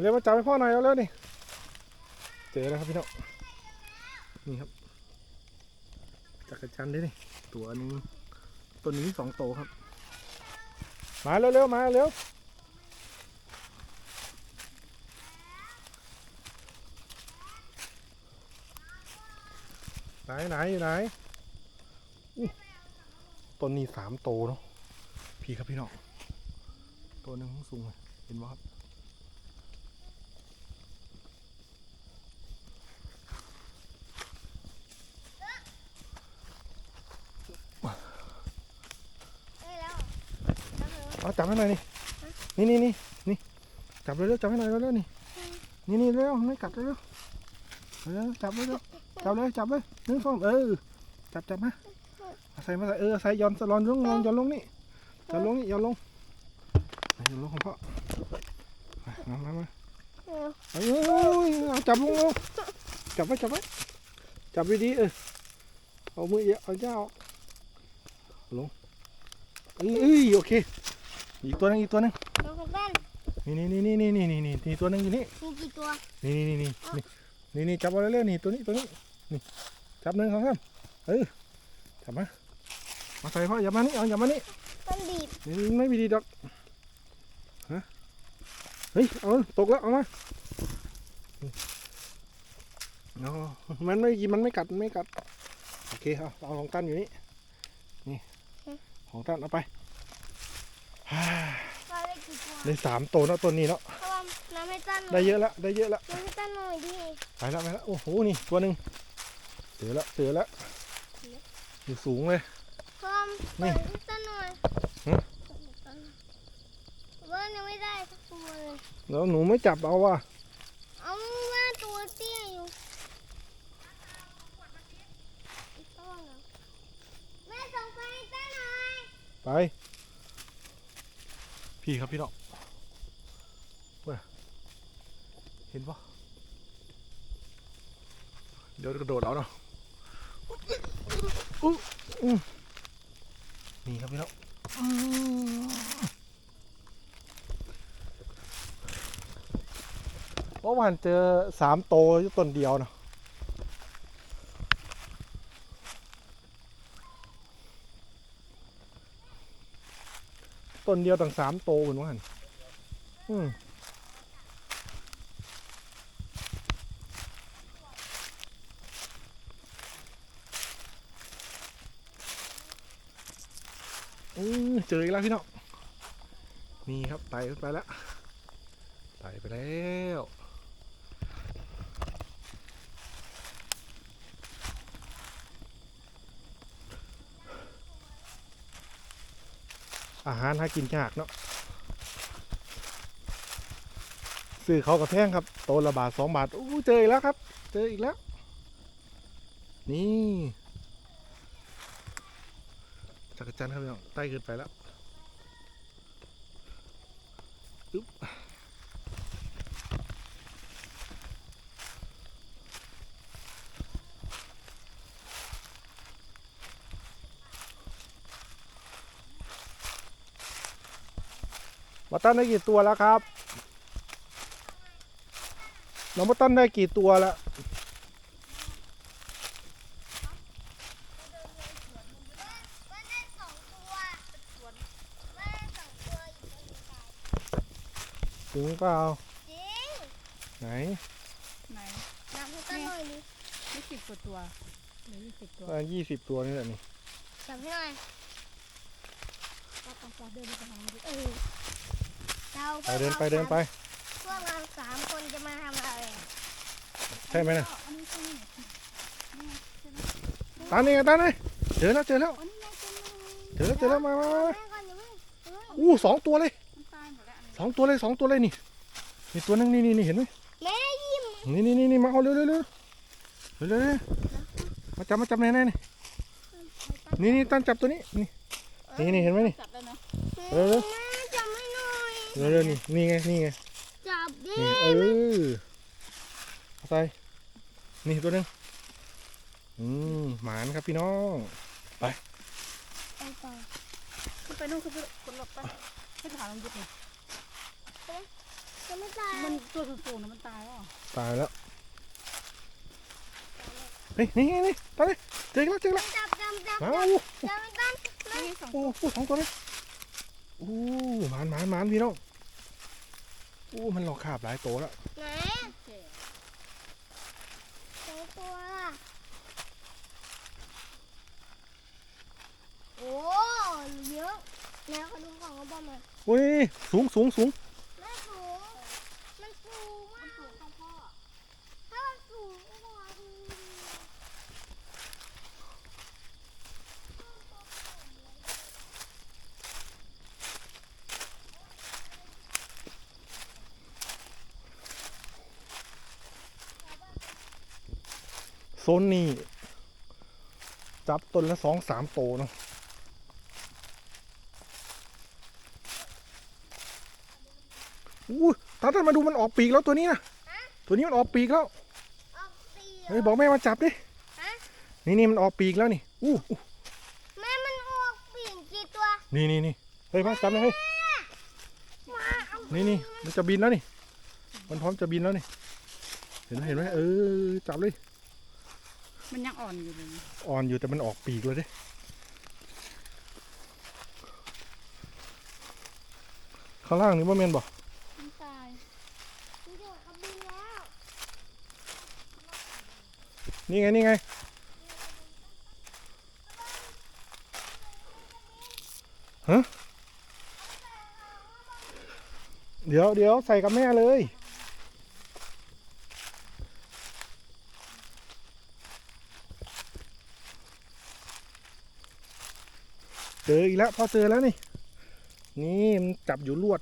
เร็วมาจับให้พ่อหน่อยเร็วๆนี่เจอแล้วครับพี่น้องนี่ครับจักรจันทร์ด้วยนี่ตัวนึงตัวนี้สองโตครับ มาเร็วๆมาเร็วไหนไหนอยู่ไหนต้นนี้สามโตเนาะพี่ครับพี่น้องตัวหนึงสูงเลยเห็นไหมครับ ได้แล้ว เอาจับให้หน่อยนี่นี่นี่นี่นี่จับเร็วๆจับให้หน่อยเร็วๆนี่นี่นี่เร็วไม่กัดเร็วๆเร็วจับเร็วๆจับเลยจับเลยหนึ่งสองเออจับจับมาใส่มาใส่เออใส่ย้อนสลอนลงลงย้อนลงนี่ย้อนลงนี่ย้อนลงย้อนลงของพ่อมามามาเอ้ยเอาจับลงลงจับไว้จับไว้จับดีๆเออเอามือเยอะเอาเจ้าลงเอ้ยโอเค อีกตัวหนึงอีกตัวหนึงน้องคุณบ้านนี่นี่นี่นี่นี่นี่นี่นี่ตัวหนึงอยู่นี่มีกี่ตัวนี่นี่นี่นี่นี่นี่จับเอาเร็วๆนี่ตัวนี้ตัวนี้นี่จับหนึ่งสองสามเออจับมามาใส่พ่ออย่ามานี่เอาอย่ามานี่ต้นบีบนี่ไม่มีดีดอกฮะเฮ้ยเอาตกแล้วเอามาเอามันไม่กินมันไม่กัดมันไม่กัดโอเคเอาเอาของตั้นอยู่นี่นี่ของตั้นเอาไปฮ่าว่า ได้กี่ตัวได้สามตัวแล้วตัวนี้แล้วเพราะว่าน้ำให้ตั้นหน่ได้อยเยอะแล้วได้เยอะแล้วน้ำให้ตั้นหน่อยดิไปแล้วไปแล้วโอ้โหนี่ตัวหนึ่งเจอแล้วเจอแล้วอยู่สูงเลยเพราะว่านี่เปิดให้ตั้นหน่อยฮะว่ายังไม่ได้สักตัวเลยแล้วหนูไม่จับเอาว่ะเอาว่าตัวเตี้ยอยู่อีกตัวเหรอแม่ส่งไปให้ตั้นหน่อยไป พี่ครับพี่น้องเว้ยเห็นปะเดี๋ยวกระโดดเอาเนาะนี่ครับพี่น้องเมื่อวานเจอสามโตอยู่ต้นเดียวเนาะ ต้นเดียวตั้งสามโตเหมือนว่าหันอืมอือเจออีกแล้วพี่น้องนี่ครับไต่ขึ้นไปแล้วไต่ไปแล้ว อาหารหากินยากเนาะซื้อเขากระแพงครับโตวละบาทสองบาทอู้เจออีกแล้วครับ เจออีกแล้ว นี่จักรจันทร์ครับพี่น้องไต่ขึ้นไปแล้วอึ๊บ มาตั้นได้กี่ตัวแล้วครับน้องมาตั้นได้กี่ตัวแล้วว่าได้สองตัวว่าได้สองตัวอยู่ตรงกลางจริงเปล่าจริงไหน ไหนน้ำให้ตั้นหน่อยดิไม่สิบกว่าตัวหรือยี่สิบตัวยี่สิบตัวนี่แหละนี่จับให้หน่อยก็ต้องปลาเดินไปทางนี้เออเรา ไปเดินไปเดินไป พวกเราสามคนจะมาทำอะไรอะใช่ไหมนะอันนี้ใช่ไหมตานี่ไงตานี่เจอแล้วเจอแล้วอันนี้ไงเต็มเลยเจอแล้วเจอแล้วมามามาแม่ก่อนอย่าเพิ่งอย่าเพิ่งอู้สองตัวเลยมันตายหมดแล้วอันนี้สองตัวเลยสองตัวเลยนี่นี่ตัวนึงนี่นี่นี่เห็นไหมแม่ยิ้มนี่นี่นี่นี่มาเอาเร็วเร็วเร็วเร็วเร็วเร็วมาจับมาจับแน่แน่นี่นี่นี่ตั้นจับตัวนี้นี่นี่นี่เห็นไหมนี่จับแล้วเนาะเออแม่จับไม่ หน่อยเร็วเร็วนี่นี่ไงนี่ไงจับดินี่เออเอาใส่นี่ตัวหนึงอืมหมานครับพี่น้องไปต่อขึ้นไปนู่นขึ้นไปคนหลบไปให้ถามลงยุบหน่อยยังไม่ตายมันตัวสูงๆนะมันตายแล้วเหรอตายแล้วเฮ้ยนี่ไงนี่ตายเลยเจออีกแล้วเจออีกแล้วจับจับจับมาจับโอ้จับมันตั้งนี่สอง โอ้โหสองตัวเลยโอ้หมานหมานหมานพี่น้องโอ้มันหลอกขาบหลายตัวแล้วไหนเจ๋สองตัวโอ้เยอะแล้วขอดูของกระบอกมาโอ้ยสูงสูงสูง ไม่สูงมันสูงมากสูงของพ่อถ้ามันสูงก็พอดี โซนนี้จับต้นละสองสามโตวเนาะอู้ตาท่านมาดูมันออกปีกแล้วตัวนี้นะตัวนี้มันออกปีกแล้วออกสีเฮ้ยบอกแม่มาจับดิฮะนี่นี่มันออกปีกแล้วนี่อู้อู้แม่มันออกปีกกี่ตัว นี่นี่นี่เฮ้ยมาจับเลยเฮ้ยมาเอานี่นี่มันจะบินแล้วนี่ มันพร้อมจะบินแล้วนี่ เห็นไหมเห็นไหมเออจับเลย มันยังอ่อนอยู่เลย อ่อนอยู่แต่มันออกปีกเลยเด้ข้างล่างนี่ว่าเมนบอกมันตายเดี๋ยวเอาบินแล้วนี่ไงนี่ไงฮะเดี๋ยวเดี๋ยวใส่กับแม่เลย เจออีกแล้วพอเจอแล้วนี่ นี่มันจับอยู่ลวด